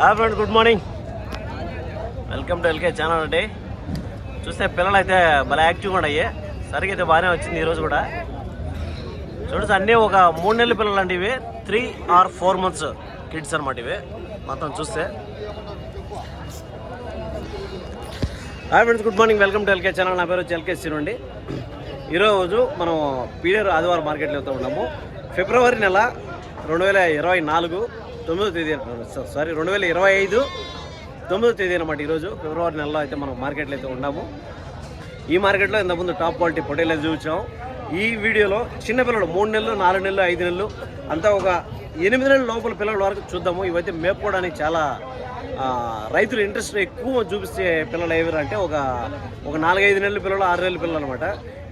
Hi friend good morning welcome to L K channel అండి చూస్తే పిల్లలు అయితే భలే యాక్టివ్గా ఉన్నాయి సరిగ్గా అయితే బాగానే వచ్చింది ఈరోజు కూడా. చూడండి అన్నీ ఒక మూడు నెలల పిల్లలు అండి ఇవి. Three or four months kids అనమాట ఇవి. మొత్తం చూస్తే. Hi friends good morning welcome to L K channel నా పేరు వచ్చి ఎల్కే సీన్ అండి ఈరోజు మనం పీడర్ ఆదివారం మార్కెట్లో వెళ్తూ ఉన్నాము. ఫిబ్రవరి నెల రెండు వేల ఇరవై నాలుగు తొమ్మిదో తేదీ సారీ రెండు వేల ఇరవై ఐదు తొమ్మిదో తేదీ అనమాట ఈరోజు. ఫిబ్రవరి నెలలో అయితే మనం మార్కెట్లో అయితే ఉన్నాము. ఈ మార్కెట్లో ఇంతకుముందు టాప్ క్వాలిటీ పొటేలు చూసాం. ఈ వీడియోలో చిన్నపిల్లలు మూడు నెలలు నాలుగు నెలలు ఐదు నెలలు అంతా ఒక ఎనిమిది నెలల లోపల పిల్లల వరకు చూద్దాము. ఇవైతే మేపుకోవడానికి చాలా రైతులు ఇంట్రెస్ట్ ఎక్కువ చూపిస్తే పిల్లలు ఏవి అంటే ఒక ఒక నాలుగైదు నెలల పిల్లలు ఆరు నెలల పిల్లలు అనమాట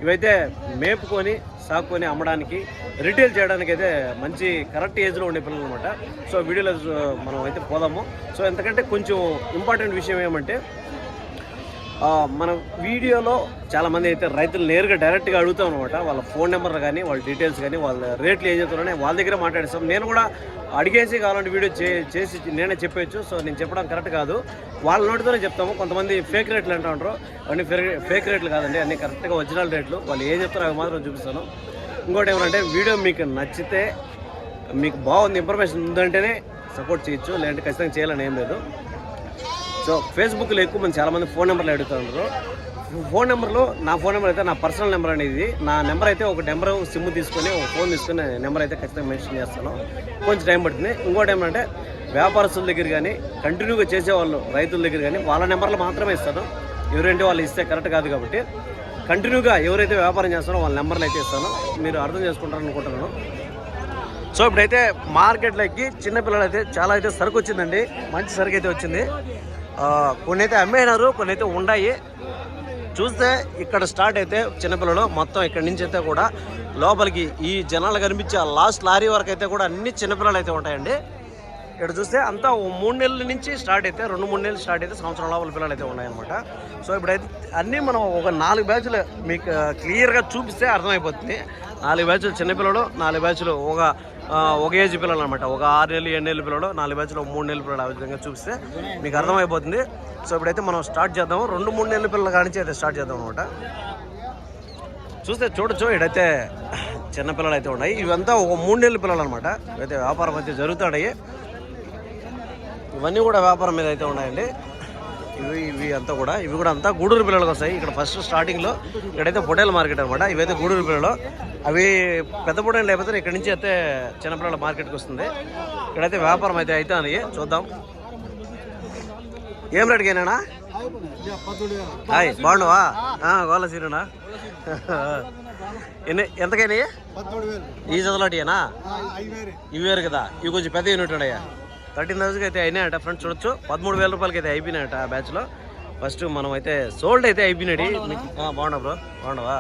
ఇవైతే మేపుకొని సాకుకొని అమ్మడానికి రిటైల్ చేయడానికి అయితే మంచి కరెక్ట్ ఏజ్లో ఉండే పిల్లలు అనమాట సో వీడియోలో మనం అయితే పోదాము. సో ఎంతకంటే కొంచెం ఇంపార్టెంట్ విషయం ఏమంటే మన వీడియోలో చాలామంది అయితే రైతులు నేరుగా డైరెక్ట్గా అడుగుతాం అనమాట వాళ్ళ ఫోన్ నెంబర్ కానీ వాళ్ళ డీటెయిల్స్ కానీ వాళ్ళ రేట్లు ఏం చెప్తున్నారని వాళ్ళ దగ్గర మాట్లాడేస్తాం. నేను కూడా అడిగేసి కావాలంటే వీడియో చే చేసి నేనే చెప్పొచ్చు. సో నేను చెప్పడం కరెక్ట్ కాదు. వాళ్ళ నోటితోనే చెప్తాము. కొంతమంది ఫేక్ రేట్లు అంటూ ఉంటారు. అన్ని ఫేక్ రేట్లు కాదండి. అన్ని కరెక్ట్గా ఒరిజినల్ రేట్లు. వాళ్ళు ఏం చెప్తారో అవి మాత్రం చూపిస్తాను. ఇంకోటి ఏమంటే వీడియో మీకు నచ్చితే మీకు బాగుంది ఇన్ఫర్మేషన్ ఉందంటేనే సపోర్ట్ చేయొచ్చు. లేదంటే ఖచ్చితంగా చేయాలని ఏం లేదు. సో ఫేస్బుక్లో ఎక్కువ మంది చాలామంది ఫోన్ నెంబర్లు అడుగుతున్నారు ఫోన్ నెంబర్లో నా ఫోన్ నెంబర్ అయితే నా పర్సనల్ నెంబర్ అనేది నా నెంబర్ అయితే ఒక నెంబర్ సిమ్ తీసుకొని ఒక ఫోన్ తీసుకొని నెంబర్ అయితే ఖచ్చితంగా మెన్షన్ చేస్తాను. కొంచెం టైం పడుతుంది. ఇంకోటి ఏమంటే వ్యాపారస్తుల దగ్గర కానీ కంటిన్యూగా చేసేవాళ్ళు రైతుల దగ్గర కానీ వాళ్ళ నెంబర్లు మాత్రమే ఇస్తాను. ఎవరంటే వాళ్ళు ఇస్తే కరెక్ట్ కాదు కాబట్టి. కంటిన్యూగా ఎవరైతే వ్యాపారం చేస్తారో వాళ్ళ నెంబర్లు అయితే ఇస్తాను. మీరు అర్థం చేసుకుంటారు అనుకుంటున్నాను. సో ఇప్పుడైతే మార్కెట్లోకి చిన్నపిల్లలు అయితే చాలా అయితే సరుకు వచ్చిందండి. మంచి సరుకు అయితే వచ్చింది. కొన్ని అయితే అమ్మేనారు కొన్ని అయితే ఉన్నాయి చూస్తే ఇక్కడ స్టార్ట్ అయితే చిన్నపిల్లలు మొత్తం ఇక్కడ నుంచి అయితే కూడా లోపలికి ఈ జనాలు కనిపించే ఆ లాస్ట్ లారీ వరకు అయితే కూడా అన్ని చిన్నపిల్లలు అయితే ఉంటాయండి. ఇక్కడ చూస్తే అంతా మూడు నెలల నుంచి స్టార్ట్ అయితే రెండు మూడు నెలలు స్టార్ట్ అయితే సంవత్సరం లోపల పిల్లలు అయితే ఉన్నాయన్నమాట. సో ఇప్పుడైతే అన్నీ మనం ఒక నాలుగు బ్యాచ్లు మీకు క్లియర్గా చూపిస్తే అర్థమైపోతుంది. నాలుగు బ్యాచ్లు చిన్నపిల్లలు నాలుగు బ్యాచ్లు ఒక ఒక ఏజ్ పిల్లలు అనమాట ఒక ఆరు నెలలు ఏడు నెలల పిల్లలు నాలుగు బ్యాచ్లో ఒక మూడు నెలల పిల్లలు ఆ విధంగా చూపిస్తే మీకు అర్థమైపోతుంది. సో ఇప్పుడైతే మనం స్టార్ట్ చేద్దాం. రెండు మూడు నెలల పిల్లల కానించి అయితే స్టార్ట్ చేద్దాం అనమాట చూస్తే చూడొచ్చు ఇడైతే చిన్నపిల్లలు అయితే ఉన్నాయి. ఇవంతా ఒక మూడు నెలల పిల్లలు అనమాట ఇవైతే వ్యాపారం అయితే జరుగుతాయి ఇవన్నీ కూడా వ్యాపారం మీద అయితే ఉన్నాయండి. ఇవి ఇవి అంతా కూడా ఇవి కూడా అంతా గూడూరు పిల్లలకు వస్తాయి. ఇక్కడ ఫస్ట్ స్టార్టింగ్లో ఇక్కడైతే పొటేల్ మార్కెట్ అనమాట ఇవైతే గూడూరు పిల్లలు. అవి పెద్ద పొటేలు లేకపోతే ఇక్కడ నుంచి అయితే చిన్నపిల్లల మార్కెట్కి వస్తుంది. ఇక్కడైతే వ్యాపారం అయితే అవుతా అని చూద్దాం. ఏం రేటుకి హాయ్ బాగున్నావా? గోల సీరునా? ఎన్ని ఎంతకైనా ఈ చదువులాటియేనా ఇవి వేరు కదా. ఇవి కొంచెం పెద్ద యూనిట్ ఉన్నాయా? థర్టీన్ థౌసండ్కి అయితే అయినాయట ఫ్రెండ్స్ చూడొచ్చు. పదమూడు వేల రూపాయలకి అయితే అయిపోయినాయట ఆ బ్యాచ్లో. ఫస్ట్ మనం అయితే సోల్డ్ అయితే అయిపోయినాడు బాగున్నా బ్రో. బాగున్నావా?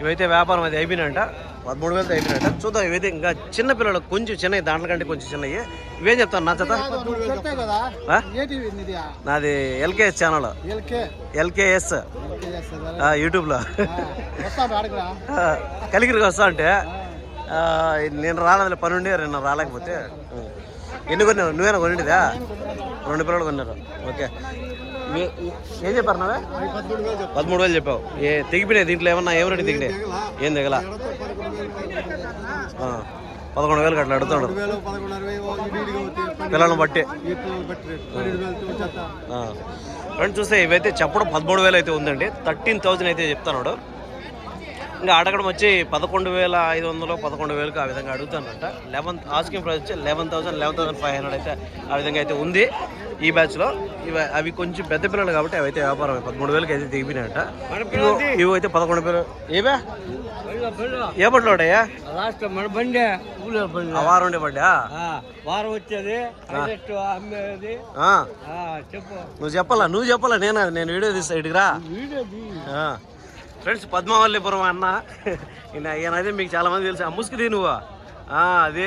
ఇవైతే వ్యాపారం అయితే అయిపోయినాయంట. పదమూడు వేలతో అయిపోయినాయంట. చూద్దాం ఇవైతే ఇంకా చిన్న పిల్లలు కొంచెం చిన్నవి దాంట్లో కంటే కొంచెం చిన్నవి. ఇవేం చెప్తాను నా చేత నాది ఎల్కేఎస్ ఛానల్. ఎల్కే. ఎల్కేఎస్. యూట్యూబ్లో. కలిగిరికి వస్తా అంటే నేను రాలేదు పని ఉండి నేను రాలేకపోతే. ఎన్ని కొన్నావు? నువ్వేనా కొనింటిదా? రెండు పిల్లలు కొన్నారు. ఓకే. ఏం చెప్పారు నావే? పదమూడు వేలు చెప్పావు. ఏ తెగిపోయినాయి దీంట్లో ఏమన్నా? ఏం రెడీ దిగినాయి ఏం దిగలా పదకొండు వేలు అట్లా అడుగుతాడు పిల్లలను బట్టి. రేటు ఫ్రెండ్ చూస్తే ఇవైతే చెప్పడం పదమూడు వేలు అయితే ఉందండి. థర్టీన్ థౌజండ్ అయితే చెప్తున్నాడు. ఇంకా అడగడం వచ్చి పదకొండు వేల ఐదు వందలు పదకొండు వేలకు ఆ విధంగా అడుగుతానంట. లెవెన్ ఆస్కింగ్ ప్రైస్ వచ్చి eleven thousand eleven thousand five hundred అయితే ఆ విధంగా అయితే ఉంది. ఈ బ్యాచ్లో ఇవి అవి కొంచెం పెద్ద పిల్లలు కాబట్టి అవి అయితే వ్యాపారం పదమూడు వేలకి అయితే దిగిపోయినాయట. ఇవి- అయితే పదకొండు వేలు ఏవే? ఏ బట్టలు ఉంటాయా లాస్ట్ మన బండి. బండి. వారం ఉండే పడ్డా వారం వచ్చేది. అమ్మేది. చెప్పు. నువ్వు చెప్పాలా? నువ్వు చెప్పాలా? నేను? నేను వీడియో తీస్తా ఇటుకు రా ఆ. ఫ్రెండ్స్ పద్మావల్లిపురం అన్న. ఈయన ఈయనైతే మీకు చాలా మంది తెలుసు. ఆ ముసుగుది నువ్వు. ఆ, అది.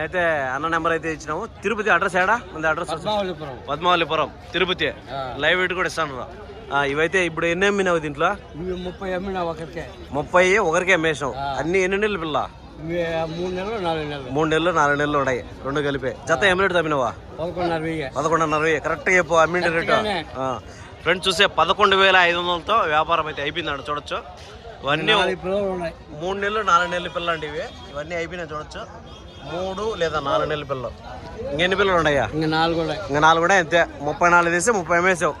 అయితే అన్న నెంబర్ అయితే ఇచ్చినాము. తిరుపతి అడ్రస్ ఏడా? ఉంది అడ్రస్? పద్మావల్లిపురం. తిరుపతి. లైవ్ ఇటు కూడా ఇస్తాను రా. ఇవైతే ఇప్పుడు ఎన్ని అమ్మినావు దీంట్లో? ముప్పై అమ్మినా ఒకరికే. ముప్పై ఒకరికే మేషం అన్ని ఎన్ని నెలలు పిల్ల? మూడు నెలలు నాలుగు నెలలు. మూడు నెలలు నాలుగు నెలలు ఉన్నాయి. రెండు కలిపి. జత రేటు తమ్మినవా పదకొండున్నర వెయ్యి. పదకొండున్నర వెయ్యి. కరెక్ట్గా చెప్పు అమ్మింటి రేటు. ఫ్రెండ్స్ చూసే పదకొండు వేల ఐదు వందలతో వ్యాపారం అయితే అయిపోయిందండి చూడొచ్చు. ఇవన్నీ మూడు నెలలు నాలుగు నెలల పిల్లలు అండి ఇవి. ఇవన్నీ అయిపోయినాయి చూడొచ్చు. మూడు లేదా నాలుగు నెలల పిల్లలు. ఇంకెన్ని పిల్లలు ఉన్నాయా? ఇంకా నాలుగు ఇంకా నాలుగు కూడా అంతే. ముప్పై నాలుగు తీసి ముప్పై వేసావు.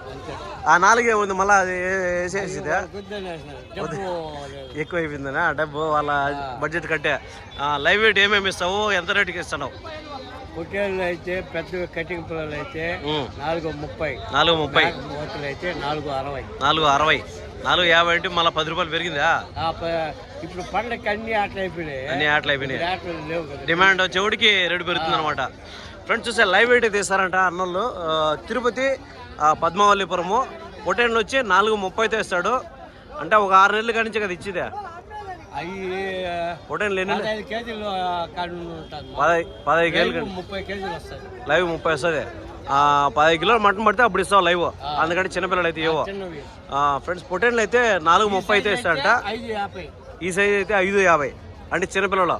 ఆ నాలుగే ఉంది మళ్ళీ అది వేసేసిదే. ఎక్కువ అయిపోయిందనా డబ్బు వాళ్ళ బడ్జెట్ కట్టే. లైవ్ వెయిట్ ఏమేమి ఇస్తావు? ఎంత రేటుకి ఇస్తున్నావు? పొట్టేళ్ళు అయితే పెద్ద కటింగ్ పిల్లలు అయితే నాలుగు ముప్పై. నాలుగు ముప్పై. మూతలు అయితే నాలుగు అరవై. నాలుగు అరవై. నాలుగు యాభై అంటే మళ్ళీ పది రూపాయలు పెరిగిందా? ఇప్పుడు పండగకి అన్ని ఆటలు అయిపోయినాయి. అన్ని ఆటలు అయిపోయినాయి. డిమాండ్ చెవుడికి రేటు పెరుగుతుంది అనమాట ఫ్రెండ్స్ చూసే లైవ్ వెయిట్ తీస్తారంట అన్నోళ్ళు. తిరుపతి ఆ, పద్మవల్లిపురము. పొటేన్లు వచ్చి నాలుగు ముప్పైతో ఇస్తాడు. అంటే ఒక ఆరు నెలల కాడి నుంచి కదా ఇచ్చిదే. పొటేన్లు ఎన్ని? పదహైదు కేజీలు కేజీలు ముప్పై కేజీలు వస్తాయి లైవ్ ముప్పై వస్తుంది. పదహైదు కిలోలు మటన్ పడితే అప్పుడు ఇస్తావు లైవ్. అందుకని చిన్నపిల్లలు అయితే ఇవ్వ ఫ్రెండ్స్ పొటేన్లు అయితే నాలుగు ముప్పై అయితే ఇస్తాడంట. ఈ సైజ్ అయితే ఐదు యాభై. అంటే చిన్నపిల్లలు.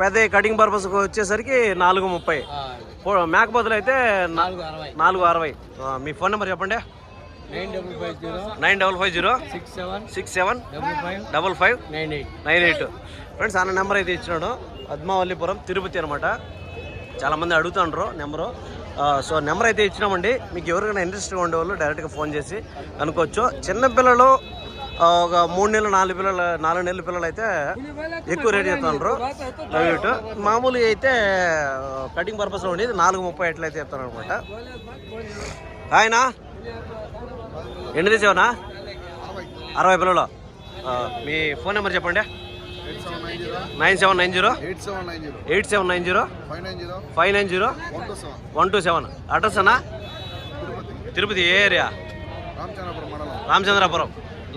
పెద్ద కటింగ్ పర్పస్కి వచ్చేసరికి నాలుగు ముప్పై. మేకపోతులు అయితే నాలుగు అరవై. నాలుగు అరవై. ఆ, మీ ఫోన్ నెంబర్ చెప్పండి. Nine double five zero six seven six seven double five nine eight nine eight. Friends అన్న నెంబర్ అయితే ఇచ్చినాడు. పద్మావల్లిపురం తిరుపతి అనమాట చాలామంది అడుగుతుండ్రు నెంబరు. సో నెంబర్ అయితే ఇచ్చినామండి. మీకు ఎవరికైనా ఇంట్రెస్ట్గా ఉండేవాళ్ళు డైరెక్ట్గా ఫోన్ చేసి అనుకోవచ్చు. చిన్నపిల్లలు ఒక మూడు నెలలు నాలుగు పిల్లలు నాలుగు నెలల పిల్లలు అయితే ఎక్కువ రేట్ చెప్తున్నారు రేటు మామూలుగా అయితే కటింగ్ పర్పస్లో ఉండేది నాలుగు ముప్పై ఎట్లయితే చెప్తాను అనమాట ఆయన? ఎన్ని తెచ్చావునా అరవై పిల్లలు. మీ ఫోన్ నెంబర్ చెప్పండి. Nine seven nine zero. Eight seven nine zero. Five nine zero. One two seven. Address అన్నా? తిరుపతి. ఏ ఏరియా? రామచంద్రపురం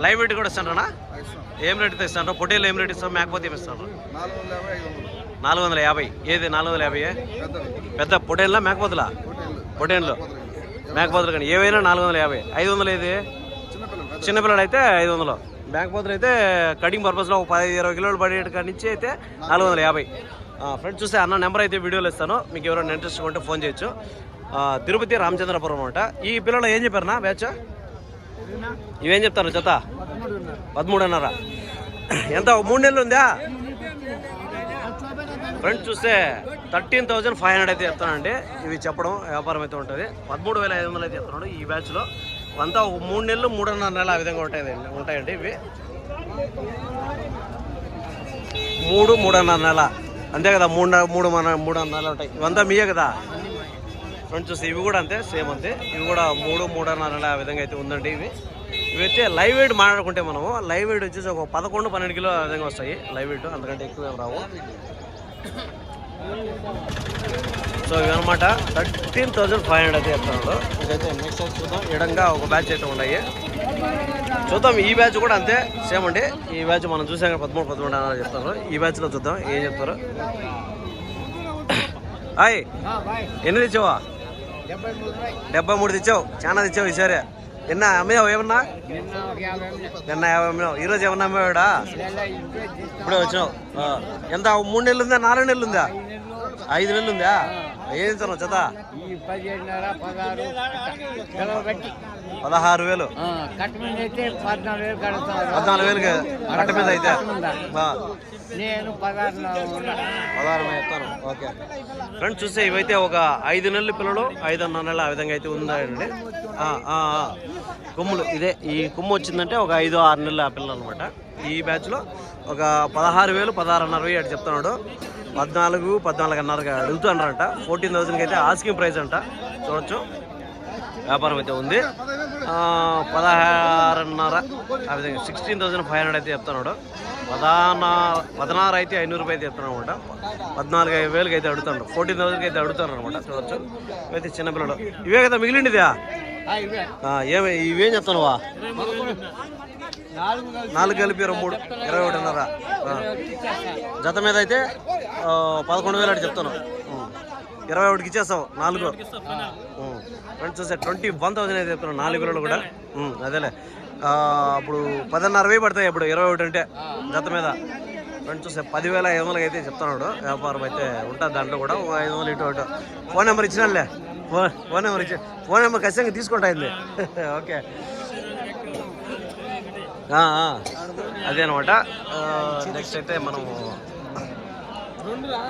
లైవ్ వెయిట్ కూడా ఇస్తానన్నా ఇస్తాం. ఏం రేట్ ఇస్తాను పొట్టేలు ఏం రేట్ ఇస్తాం? మేకపోతే ఏమి ఇస్తాను నాలుగు వందల యాభై ఐదు వందలు. నాలుగు వందల యాభై. ఏది నాలుగు వందల యాభై పెద్ద పొటేన్లా మేకపోతులా? హోటల్ బ్యాంక్ మేకపోతులు కానీ ఏవైనా నాలుగు వందల యాభై. ఐదు వందలు ఏది? చిన్నపిల్లడు అయితే ఐదు వందలు. మేకపోతులు అయితే కటింగ్ పర్పస్లో ఒక పది ఇరవై కిలోలు పడేట కాడి నుంచి అయితే నాలుగు వందల యాభై. ఫ్రెండ్స్ చూస్తే అన్న నెంబర్ అయితే వీడియోలో ఇస్తాను. మీకు ఎవరైనా ఇంట్రెస్ట్ ఉంటే ఫోన్ చేయొచ్చు. తిరుపతి రామచంద్రపురం అనమాట ఈ పిల్లలు ఏం చెప్పారనా బ్యాచ్? ఇవేం చెప్తారు జత? పదమూడున్నర. ఎంత? మూడు నెలలు ఉందా? ఫ్రెండ్స్ చూస్తే థర్టీన్ థౌజండ్ ఫైవ్ హండ్రెడ్ అయితే చెప్తానండి. ఇవి చెప్పడం వ్యాపారం అయితే ఉంటుంది. పదమూడు వేల ఐదు వందలు అయితే చెప్తున్నాడు ఈ బ్యాచ్లో. అంతా ఒక మూడు నెలలు మూడున్నర నెలలు ఆ విధంగా ఉంటాయి ఉంటాయండి ఇవి. మూడు మూడున్నర నెల. అంతే కదా మూడు మూడు మన మూడున్నర నెలలు ఉంటాయి. ఇవంతా మీయే కదా. ఫ్రెండ్స్ చూస్తే ఇవి కూడా అంతే సేమ్ అంతే. ఇవి కూడా మూడు మూడున్నర నెల ఆ విధంగా అయితే ఉందండి ఇవి. ఇవి అయితే లైవ్ వెయిట్ మాట్లాడుకుంటే మనము లైవ్ వెయిట్ వచ్చేసి ఒక పదకొండు పన్నెండు కిలో విధంగా వస్తాయి. లైవ్ వెయిట్ అంతకంటే ఎక్కువ ఏం రావు. సో ఇవన్నమాట థర్టీన్ థౌజండ్ ఫైవ్ హండ్రెడ్ అయితే చెప్తున్నాడు. ఇదైతే నెక్స్ట్ చూద్దాం. ఎడంగా ఒక బ్యాచ్ అయితే ఉన్నాయి. చూద్దాం ఈ బ్యాచ్ కూడా అంతే సేమ్ అండి. ఈ బ్యాచ్ మనం చూసాం కదా పదమూడు పదమూడు అని చెప్తారు ఈ బ్యాచ్లో చూద్దాం ఏం చెప్తారు. హాయ్ ఎన్ని తెచ్చావా? డెబ్బై మూడు తెచ్చావు చాలా తెచ్చావు ఈసారి. ఎన్న అమ్మావు ఏమన్నా? నిన్న యాభై. నిన్న అమ్మావు ఈరోజు ఏమన్నా అమ్మావాడా ఇప్పుడే వచ్చినావు. ఎంత మూడు నెలలు ఉందా నాలుగు నెలలు ఉందా ఐదు నెలలు ఉందా? ఏం ఇస్తున్నావు జత పదహారు వేలు. పద్నాలుగు వేలు కట్ట మీద అయితే. నేను పదహారు చెప్తాను ఓకే. ఫ్రెండ్స్ చూస్తే ఇవైతే ఒక ఐదు నెలల పిల్లలు ఐదున్నర నెలలు ఆ విధంగా అయితే ఉందండి. ఆ, ఆ, ఆ. కొమ్ములు ఇదే ఈ కొమ్ము వచ్చిందంటే ఒక ఐదు ఆరు నెలల ఆ పిల్లలు అనమాట ఈ బ్యాచ్లో ఒక పదహారు వేలు పదహారున్నర వెయ్యి అటు చెప్తున్నాడు. పద్నాలుగు పద్నాలుగున్నరగా అడుగుతున్నారంట ఫోర్టీన్ థౌసండ్కి అయితే ఆస్కింగ్ ప్రైస్ అంట. చూడొచ్చు. వ్యాపారం అయితే ఉంది. పదహారున్నర ఆ విధంగా సిక్స్టీన్ థౌసండ్ ఫైవ్ హండ్రెడ్ అయితే చెప్తున్నాడు. పదనా పదనారు అయితే ఐనూరు రూపాయలు అయితే చెప్తున్నాడు అనమాట పద్నాలుగు ఐదు వేలకి అయితే అడుగుతాడు. ఫోర్టీన్ థౌసండ్కి అయితే అడుగుతారు అనమాట చూడొచ్చు. ఇవైతే చిన్నపిల్లలు ఇవే కదా మిగిలిండిదా? ఏమే ఇవేం చెప్తున్నావా? నాలుగు కలిపి ఇరవై మూడు. ఇరవై ఒకటిన్నర. జత మీద అయితే పదకొండు వేలు అటు చెప్తాను ఇరవై ఒకటికి ఇచ్చేస్తావు నాలుగు. ఫ్రెండ్స్ చూసే ట్వంటీ వన్ థౌసండ్ అయితే చెప్తున్నాను నాలుగు వేలు కూడా. అదేలే. అప్పుడు పదిన్నర వెయ్యి పడతాయి ఇప్పుడు ఇరవై ఒకటి అంటే జత మీద. ఫ్రెండ్స్ చూసే పదివేల ఐదు వందలకి అయితే చెప్తున్నాడు. వ్యాపారం అయితే ఉంటుంది దాంట్లో కూడా ఓ ఐదు వందలు ఇటు అటు. ఫోన్ నెంబర్ ఇచ్చినాలే ఫోన్ ఫోన్ నెంబర్ ఇచ్చి ఫోన్ నెంబర్ ఖచ్చితంగా తీసుకుంటా ఓకే. అదే అనమాట నెక్స్ట్ అయితే మనము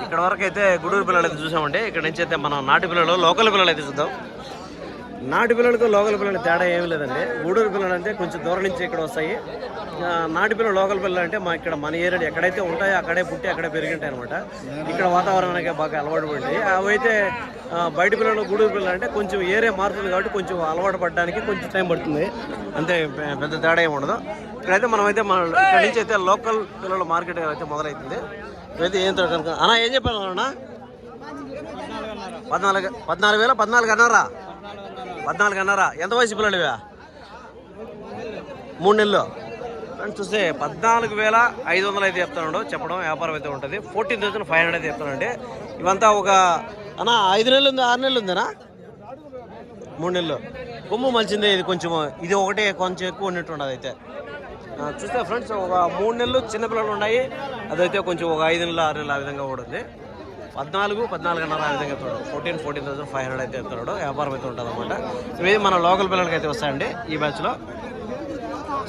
ఇక్కడ వరకు అయితే గుడూరు పిల్లలు అయితే చూసామంటే ఇక్కడ నుంచి అయితే మనం నాటి పిల్లలు లోకల్ పిల్లలు అయితే చూద్దాం. నాటి పిల్లలకు లోకల్ పిల్లలు తేడా ఏమి లేదండి. గూడూరు పిల్లలు అంటే కొంచెం దూరం నుంచి ఇక్కడ వస్తాయి. నాటి పిల్లలు లోకల్ పిల్లలు అంటే మా ఇక్కడ మన ఏరియా ఎక్కడైతే ఉంటాయో అక్కడే పుట్టి అక్కడే పెరిగింటాయి అనమాట ఇక్కడ వాతావరణానికి బాగా అలవాటు పడ్డాయి అవైతే బయట పిల్లలు గూడూరు పిల్లలు అంటే కొంచెం ఏరియా మారుతుంది కాబట్టి కొంచెం అలవాటు పడడానికి కొంచెం టైం పడుతుంది. అంతే పెద్ద తేడా ఏమి ఉండదు. ఇక్కడైతే మనమైతే మన ఇక్కడ నుంచి అయితే లోకల్ పిల్లల మార్కెట్ అయితే మొదలవుతుంది ఇక్కడైతే ఏం కనుక అన్నా ఏం చెప్పాను అన్నా? పద్నాలుగు పద్నాలుగు వేల పద్నాలుగు అన్నారా? పద్నాలుగు అన్నారా ఎంత వయసు పిల్లలు ఇవా మూడు నెలలు. ఫ్రెండ్స్ చూస్తే పద్నాలుగు వేల ఐదు వందలు అయితే చెప్తున్నాడు. చెప్పడం వ్యాపారం అయితే ఉంటుంది. ఫోర్టీన్ థౌసండ్ ఫైవ్ హండ్రెడ్ అయితే చెప్తానండి ఇవంతా ఒక అన్నా ఐదు నెలలు ఉంది ఆరు నెలలు ఉందేనా? మూడు నెలలు. కొమ్ము మంచింది ఇది కొంచెం ఇది ఒకటే కొంచెం ఎక్కువ ఉన్నట్టు ఉండదు అయితే. చూస్తే ఫ్రెండ్స్ ఒక మూడు నెలలు చిన్నపిల్లలు ఉన్నాయి. అదైతే కొంచెం ఒక ఐదు నెలలు ఆరు నెలలు ఆ విధంగా కూడా ఉంది. పద్నాలుగు పద్నాలుగున్నర ఆ విధంగా ఎత్తున్నాడు fourteen fourteen thousand five hundred అయితే ఎత్తున్నాడు వ్యాపారం అయితే ఉంటుంది అనమాట ఇవి మన లోకల్ పిల్లలకి అయితే వస్తాయండి ఈ బ్యాచ్లో.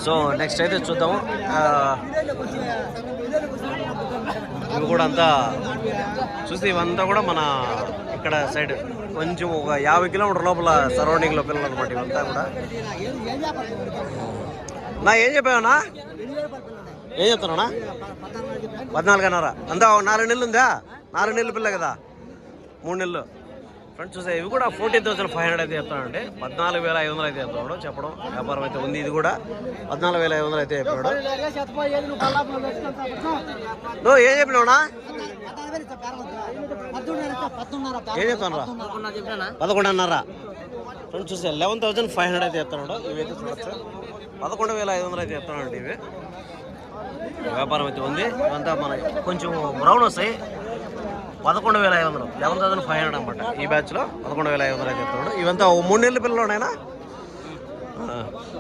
సో నెక్స్ట్ అయితే చూద్దాము. ఇవి కూడా అంతా చూస్తే ఇవంతా కూడా మన ఇక్కడ సైడ్ కొంచెం ఒక యాభై కిలోమీటర్ లోపల సరౌండింగ్లో పిల్లలు అనమాట ఇవంతా కూడా. నా ఏం చెప్పావనా ఏం చెప్తున్నా పద్నాలుగున్నర. అంతా నాలుగు నెలలు ఉందా? నాలుగు నెలలు పిల్ల కదా. మూడు నెలలు. ఫ్రెండ్స్ చూసే ఇవి కూడా ఫోర్టీన్ థౌసండ్ ఫైవ్ హండ్రెడ్ అయితే చెప్తానండి పద్నాలుగు వేల ఐదు వందలు అయితే చెప్తున్నాడు చెప్పడం వ్యాపారం అయితే ఉంది ఇది కూడా. పద్నాలుగు వేల ఐదు వందలు అయితే చెప్పాడు. నువ్వు ఏం చెప్పినావునా? ఏం చెప్తాను పదకొండున్నర. ఫ్రెండ్స్ చూసే లెవెన్ థౌసండ్ ఫైవ్ హండ్రెడ్ అయితే చెప్తున్నాడు అయితే చూడొచ్చు. పదకొండు వేల ఐదు వందలు అయితే చెప్తున్నాడు ఇవి. వ్యాపారం అయితే ఉంది. ఇవంతా మన కొంచెం బ్రౌన్ వస్తాయి పదకొండు వేల ఐదు వందలు. లెవెన్ థౌసండ్ ఫైవ్ హండ్రెడ్ అనమాట ఈ బ్యాచ్లో పదకొండు వేల ఐదు వందలు అయితే చెప్తున్నాడు. ఇవంతా ఓ మూడు నెలల పిల్లలున్నాయినా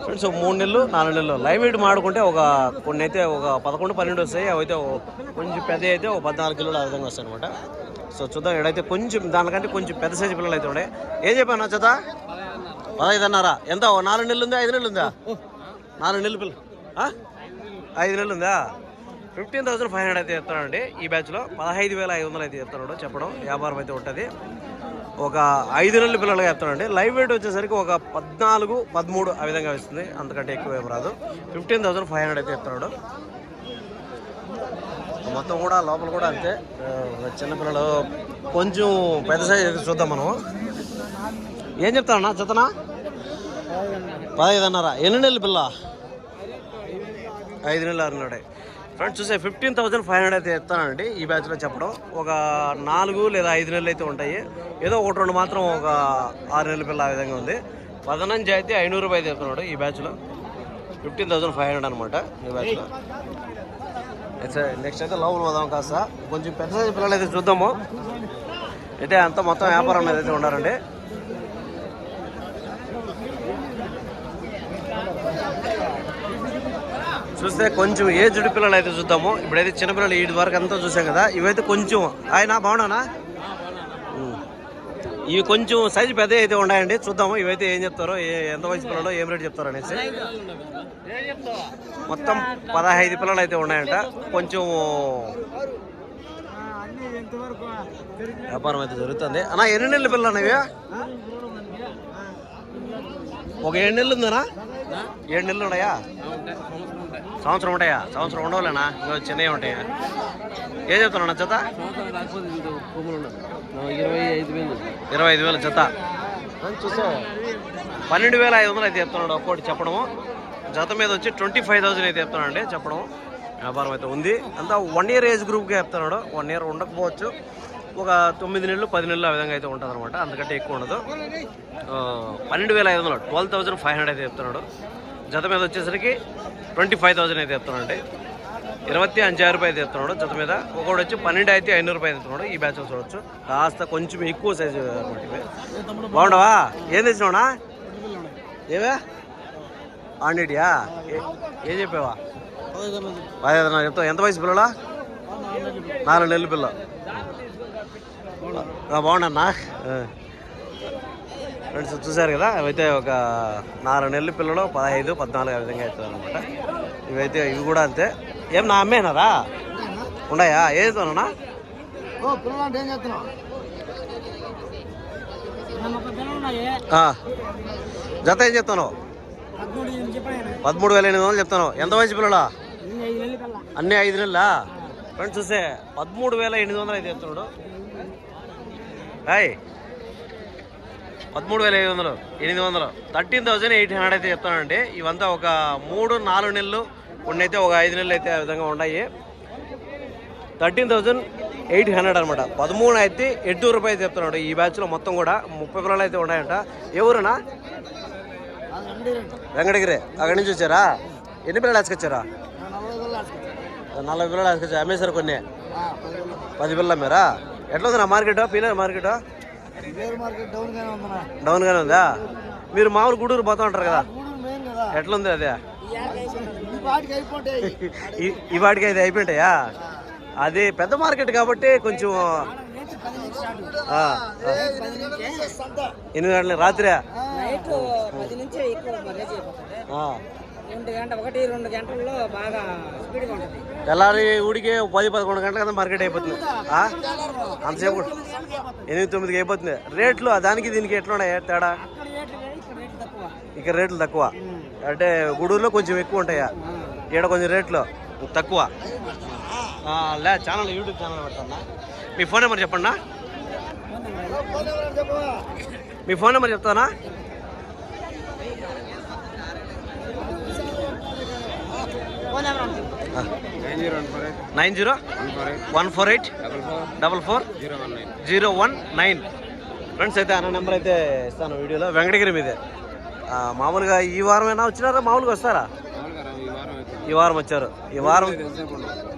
ఫ్రెండ్స్ ఒక మూడు నెలలు నాలుగు నెలలు. లైవ్ వెయిట్ మాడుకుంటే ఒక కొన్ని అయితే ఒక పదకొండు పన్నెండు వస్తాయి. అవైతే అయితే కొంచెం పెద్ద అయితే ఒక పద్నాలుగు కిలోలు ఆ విధంగా వస్తాయి అనమాట సో చూద్దాం ఇక్కడైతే కొంచెం దానికంటే కొంచెం పెద్ద సైజు పిల్లలు అయితే ఉండే ఏం చెప్పాను చేత పదహైదు అన్నారా? ఎంత? ఓ నాలుగు నెలలు ఉందా? ఐదు నెలలు ఉందా? నాలుగు నెలలు పిల్ల ఐదు నెలలు ఉందా? ఫిఫ్టీన్ థౌసండ్ ఫైవ్ హండ్రెడ్ అయితే చెప్తానండి ఈ బ్యాచ్లో పదహైదు వేల ఐదు వందలు అయితే చెప్తున్నాడు. చెప్పడం వ్యాపారం అయితే ఉంటుంది. ఒక ఐదు నెలల పిల్లలుగా చెప్తానండి లైవ్ వెయిట్ వచ్చేసరికి ఒక పద్నాలుగు పదమూడు ఆ విధంగా వస్తుంది. అంతకంటే ఎక్కువ ఏం రాదు. ఫిఫ్టీన్ థౌసండ్ ఫైవ్ హండ్రెడ్ అయితే చెప్తున్నాడు. మొత్తం కూడా లోపల కూడా అంతే. చిన్నపిల్లలు కొంచెం పెద్ద సైజ్ అయితే చూద్దాం మనం. ఏం చెప్తానన్నా చెత్తనా? అన్నారా? ఎన్ని నెలలు పిల్ల? ఐదు నెలలు ఆరు నెలడే ఫ్రెండ్స్ చూసే ఫిఫ్టీన్ థౌసండ్ ఫైవ్ హండ్రెడ్ అయితే చెప్తానండి ఈ బ్యాచ్లో చెప్పడం. ఒక నాలుగు లేదా ఐదు నెలలు అయితే ఉంటాయి. ఏదో ఒకటి రెండు మాత్రం ఒక ఆరు నెలల పిల్ల ఆ విధంగా ఉంది. పదనంజి అయితే ఐనూరు రూపాయలు చెప్తున్నాడు ఈ బ్యాచ్లో ఫిఫ్టీన్ థౌసండ్ ఫైవ్ హండ్రెడ్ అనమాట ఈ బ్యాచ్లో నెక్స్ట్ అయితే లోపల పోదాం కాస్త. కొంచెం పెద్ద సైజు పిల్లలు అయితే చూద్దాము. అయితే అంత మొత్తం వ్యాపారం అనేది అయితే ఉండారండి చూస్తే కొంచెం ఏజ్డ్ పిల్లలు అయితే చూద్దాము. ఇప్పుడైతే చిన్నపిల్లలు ఈ వరకు అంతా చూసాం కదా ఇవైతే కొంచెం ఆయన బాగున్నానా? ఇవి కొంచెం సైజు పెద్ద అయితే ఉన్నాయండి. చూద్దాము ఇవైతే ఏం చెప్తారో ఏ- ఎంత వయసు పిల్లలు ఏం రేటు చెప్తారో అనేసి. మొత్తం పదహైదు పిల్లలు అయితే ఉన్నాయంట. కొంచెం వ్యాపారం అయితే జరుగుతుంది. అన్నా ఎన్ని నెలల పిల్లలు అనేవి ఒక ఏడు నెలలు ఉందనా ఏడు నెలలు ఉన్నాయా? సంవత్సరం ఉంటాయా? సంవత్సరం ఉండవులేనా? ఇంకా చిన్నవి ఉంటాయా? ఏం చెప్తున్నా జత? ఇరవై ఐదు వేలు ఇరవై ఐదు వేల జత. చూస్తే పన్నెండు వేల ఐదు వందలు అయితే చెప్తున్నాడు ఒక్కోటి చెప్పడము. జత మీద వచ్చి ట్వంటీ ఫైవ్ థౌసండ్ అయితే చెప్తున్నాడు చెప్పడం వ్యాపారం అయితే ఉంది. అంతా వన్ ఇయర్ ఏజ్ గ్రూప్గా చెప్తున్నాడు. వన్ ఇయర్ ఉండకపోవచ్చు. ఒక తొమ్మిది నెలలు పది నెలలు ఆ విధంగా అయితే ఉంటుంది అనమాట అంతకంటే ఎక్కువ ఉండదు. పన్నెండు వేల ఐదు వందలు ట్వెల్వ్ థౌసండ్ ఫైవ్ హండ్రెడ్ అయితే చెప్తున్నాడు. జత మీద వచ్చేసరికి ట్వంటీ ఫైవ్ థౌసండ్ అయితే చెప్తున్నాడు ఇరవై అంజారు రూపాయలు తెస్తున్నాడు జత మీద ఒకటి వచ్చి పన్నెండు అయితే ఐనూరు రూపాయలు తెస్తున్నాడు ఈ బ్యాచ్ చూడొచ్చు. కాస్త కొంచెం ఎక్కువ సైజు అనమాట బాగుండవా? ఏం తెచ్చినావునా? ఏవే? ఆండియా ఏం చెప్పావా? పదిహేను చెప్తావు? ఎంత వయసు పిల్లలా? నాలుగు నెలల పిల్ల. బాగున్నా ఫ్రెండ్స్ చూసారు కదా? అవైతే ఒక నాలుగు నెలల పిల్లలు పదహైదు పద్నాలుగు ఆ విధంగా అవుతుంది అనమాట ఇవైతే ఇవి కూడా అంతే. ఏం నా అమ్మేనారా ఉన్నాయా? ఏదైనా ఓ పిల్లలు ఏం చేస్తున్నావు? జత ఏం చెప్తాను పదమూడు వేల ఎనిమిది వందలు చెప్తాను ఎంత వయసు పిల్లలా? అన్నీ ఐదు నెలలా ఫ్రెండ్స్ చూస్తే పదమూడు వేల ఎనిమిది వందలు అయితే చెప్తున్నాడు. హాయ్ పదమూడు వేల ఐదు వందలు ఎనిమిది వందలు. థర్టీన్ థౌజండ్ ఎయిట్ హండ్రెడ్ అయితే చెప్తానండి. ఇవంతా ఒక మూడు నాలుగు నెలలు కొన్ని అయితే ఒక ఐదు నెలలు అయితే ఆ విధంగా ఉన్నాయి. థర్టీన్ థౌజండ్ ఎయిట్ హండ్రెడ్ అనమాట పదమూడు అయితే ఎట్టు రూపాయలు చెప్తున్నాడు ఈ బ్యాచ్లో మొత్తం కూడా. ముప్పై పిల్లలు అయితే ఉన్నాయంట. ఎవరునా వెంకటగిరి. అక్కడి నుంచి వచ్చారా? ఎన్ని పిల్లలు వేసుకొచ్చారా? నలభై పిల్లలు వేసుకొచ్చారు. అమ్మేశారు కొన్ని. పది పిల్లలు అమ్మారా ఎట్లా ఉందా మార్కెట్? పిల్లల మార్కెట్? డౌన్ గానే ఉందా? మీరు మామూలు గూడూరు పోతా ఉంటారు కదా? గూడూరు మెయిన్ కదా. ఎట్లా ఉంది అదే? ఈ వాటికి అయితే అయిపోయింటాయా? అది పెద్ద మార్కెట్ కాబట్టి కొంచెం. ఎనిమిది గంటల రాత్రి? నైట్ పది నుంచి ఎక్కువ రేజ్ అయిపోతుంది రెండు గంట ఒకటి రెండు గంటల్లో బాగా స్పీడ్గా ఉంటుంది. తెల్లారి ఊడికి పది పదకొండు గంటల కదా మార్కెట్ అయిపోతుంది? అంతసేపు. ఎనిమిది తొమ్మిదికి అయిపోతుంది. రేట్లు దానికి దీనికి ఎట్లా ఉన్నాయి తేడా? ఇక్కడ రేట్లు ఇక్కడ తక్కువ. ఇక్కడ అంటే గూడూరులో కొంచెం ఎక్కువ ఉంటాయా? ఈడ కొంచెం రేట్లు తక్కువ. లే ఛానల్ యూట్యూబ్ ఛానల్ పెడతాను? మీ ఫోన్ నెంబర్ చెప్పండి మీ ఫోన్ నెంబర్ చెప్తానా ఫోన్ నెంబర్ ఉంది. Nine zero one four eight double four zero one nine friends అయితే అన్న నెంబర్ అయితే ఇస్తాను వీడియోలో. వెంకటగిరి మీదే. ఆ, మామూలుగా ఈ వారమైనా వచ్చినారా? మామూలుగా వస్తారా? ఈ వారం వచ్చారు. ఈ వారం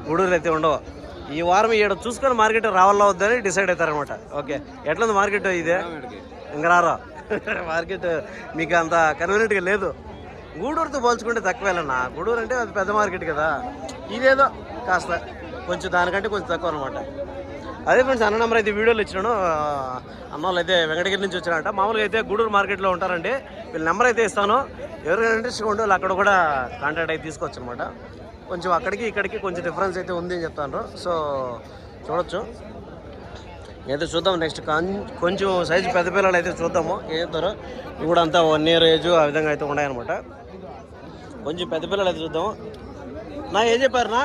గూడూరు అయితే ఉండవు. ఈ వారం ఈడ చూసుకొని మార్కెట్ రావాలా వద్దని డిసైడ్ అవుతారనమాట ఓకే. ఎట్లుంది మార్కెట్ ఇదే? ఇంకా రారా? మార్కెట్ మీకు అంత కన్వీనియంట్గా లేదు. గూడూరుతో పోల్చుకుంటే తక్కువేలన్నా. గూడూరు అంటే అది పెద్ద మార్కెట్ కదా. ఇదేదో కాస్త కొంచెం దానికంటే కొంచెం తక్కువ అనమాట అదే ఫ్రెండ్స్ అన్న నెంబర్ అయితే వీడియోలు ఇచ్చినాను. ఆ, అన్న వాళ్ళు అయితే వెంకటగిరి నుంచి వచ్చారంట. మామూలుగా అయితే గూడూరు మార్కెట్లో ఉంటారండి. వీళ్ళ నెంబర్ అయితే ఇస్తాను. ఎవరికైనా ఇంట్రెస్ట్గా ఉండే వాళ్ళు అక్కడ కూడా కాంటాక్ట్ అయితే తీసుకోవచ్చు అనమాట కొంచెం అక్కడికి ఇక్కడికి కొంచెం డిఫరెన్స్ అయితే ఉంది అని చెప్తాను. సో చూడొచ్చు. అయితే చూద్దాం నెక్స్ట్. కొంచెం సైజు పెద్ద పిల్లలు అయితే చూద్దాము. ఏం చెప్తారో ఇవి కూడా అంతా వన్ ఇయర్ ఏజ్ ఆ విధంగా అయితే ఉన్నాయన్నమాట. కొంచెం పెద్ద పిల్లలు అయితే చూద్దాం. నా ఏం చెప్పారు నా?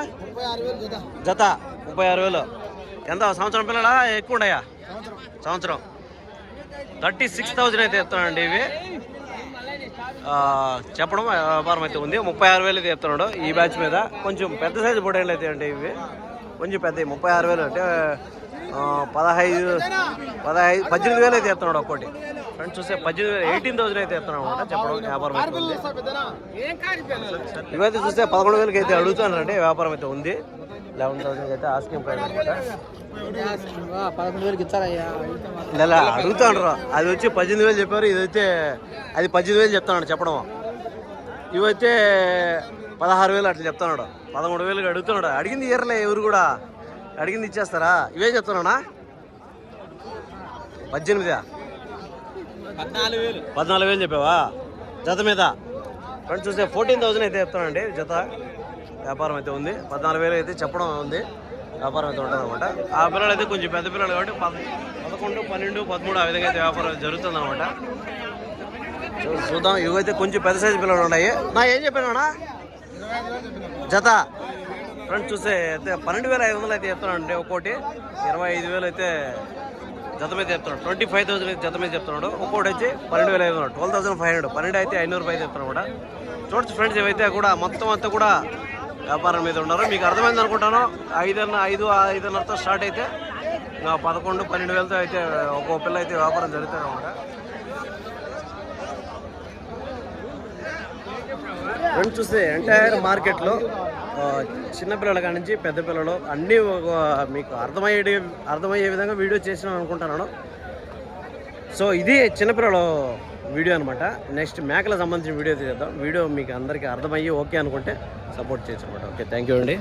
జత ముప్పై ఆరు వేలు. ఎంత? సంవత్సరం పిల్లలా? ఎక్కువ ఉన్నాయా? సంవత్సరం. థర్టీ సిక్స్ థౌజండ్ అయితే చెప్తానండి ఇవి. చెప్పడం వ్యాపారం అయితే ఉంది. ముప్పై ఆరు వేలు అయితే చెప్తున్నాడు ఈ బ్యాచ్ మీద. కొంచెం పెద్ద సైజు బొటైన్లు అయితే అండి ఇవి. కొంచెం పెద్ద ముప్పై ఆరు వేలు. అంటే పదహైదు పదహైదు పద్దెనిమిది వేలు అయితే చెప్తున్నాడు ఒక్కోటి. ఫ్రెండ్స్ చూస్తే పద్దెనిమిది వేలు ఎయిటీన్ థౌసండ్ అయితే అనమాట చెప్పడం వ్యాపారం అయితే ఇవైతే చూస్తే పదకొండు వేలకి అయితే అడుగుతున్నారండి. వ్యాపారం అయితే ఉంది. లెవెన్ థౌసండ్ అయితే ఆస్కింగ్ ప్రైస్ అనమాట ఇలా అడుగుతాండ్రు. అది వచ్చి పద్దెనిమిది వేలు చెప్పారు. ఇది అయితే అది పద్దెనిమిది వేలు చెప్తున్నాడు చెప్పడం. ఇవైతే పదహారు వేలు అట్లా చెప్తున్నాడు పదమూడు వేలు అడుగుతున్నాడు. అడిగింది ఇయర్లే ఎవరు కూడా. అడిగింది ఇచ్చేస్తారా? ఇవే చెప్తున్నానా? పద్దెనిమిదా పద్నాలుగు వేలు. పద్నాలుగు వేలు చెప్పావా? జత మీద? ఫ్రెండ్స్ చూస్తే ఫోర్టీన్ థౌసండ్ అయితే చెప్తానండి జత. వ్యాపారం అయితే ఉంది. పద్నాలుగు వేలు అయితే చెప్పడం ఉంది. వ్యాపారం అయితే ఉంటుంది అనమాట ఆ పిల్లలు అయితే కొంచెం పెద్ద పిల్లలు కాబట్టి పదకొండు పన్నెండు పదమూడు ఆ విధంగా అయితే వ్యాపారం జరుగుతుంది అనమాట చూద్దాం. ఇవైతే కొంచెం పెద్ద సైజు పిల్లలు ఉన్నాయి. నా ఏం చెప్పానా జత. ఫ్రెండ్స్ చూస్తే అయితే పన్నెండు వేల ఐదు వందలు అయితే చెప్తున్నాడు అండి ఒక్కోటి. ఇరవై ఐదు వేలు అయితే జత మీద చెప్తున్నాడు. ట్వంటీ ఫైవ్ థౌసండ్ అయితే జత మీద చెప్తున్నాడు. ఒక్కోటి వచ్చి పన్నెండు వేల ఐదు వందలు. ట్వెల్వ్ థౌసండ్ ఫైవ్ హండ్రెడ్ పన్నెండు అయితే ఐనూరు రూపాయలు చెప్తున్నాడు కూడా చూడొచ్చు ఫ్రెండ్స్ ఇవైతే కూడా మొత్తం అంతా కూడా వ్యాపారం మీద ఉన్నారు మీకు అర్థమైంది అనుకుంటాను. ఐదున్న ఐదు ఐదున్నరతో స్టార్ట్ అయితే పదకొండు పన్నెండు వేలతో అయితే ఒక్కో పిల్ల అయితే వ్యాపారం జరుగుతుంది అనమాట రెండు చూస్తే ఎంటైర్ మార్కెట్లో చిన్నపిల్లల కాడి నుంచి పెద్ద పిల్లలు అన్నీ ఒక మీకు అర్థమయ్యే అర్థమయ్యే విధంగా వీడియో చేసినాం అనుకుంటున్నాను. సో ఇది చిన్నపిల్లల వీడియో అనమాట నెక్స్ట్ మేకలకు సంబంధించిన వీడియో చేద్దాం వీడియో మీకు అందరికీ అర్థమయ్యి ఓకే అనుకుంటే సపోర్ట్ చేయొచ్చు అనమాట ఓకే థ్యాంక్ యూ అండి.